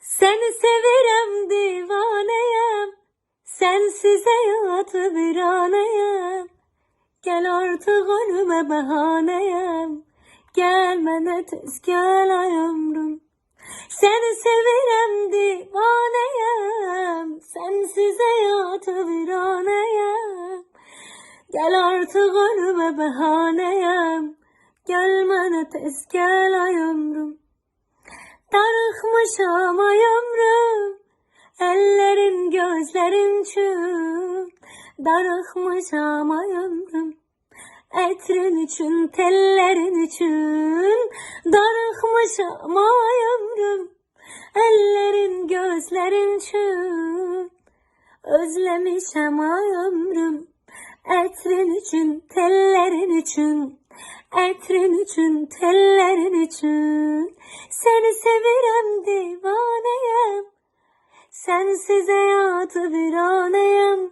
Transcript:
Seni sevirem divaneyem. Sensiz hayatı bir aneyem. Gel artık önüme bahaneyem. Gelmene tez gel ay ömrüm. Seni sevirem divaneyem. Sensiz hayatı bir aneyem. Gel artık önüme bahaneyem. Gelmene tez gel ay ömrüm. Darıkmışam ay ömrüm. Ellerin gözlerin çün. Darıkmışam ay ömrüm. Etrin için, tellerin için Darıkmışam ay ömrüm Ellerin, gözlerin için Özlemişem ay ömrüm Etrin için, tellerin için Etrin için, tellerin için. Seni sevirem divaneyem Sensiz hayatı bir aneyem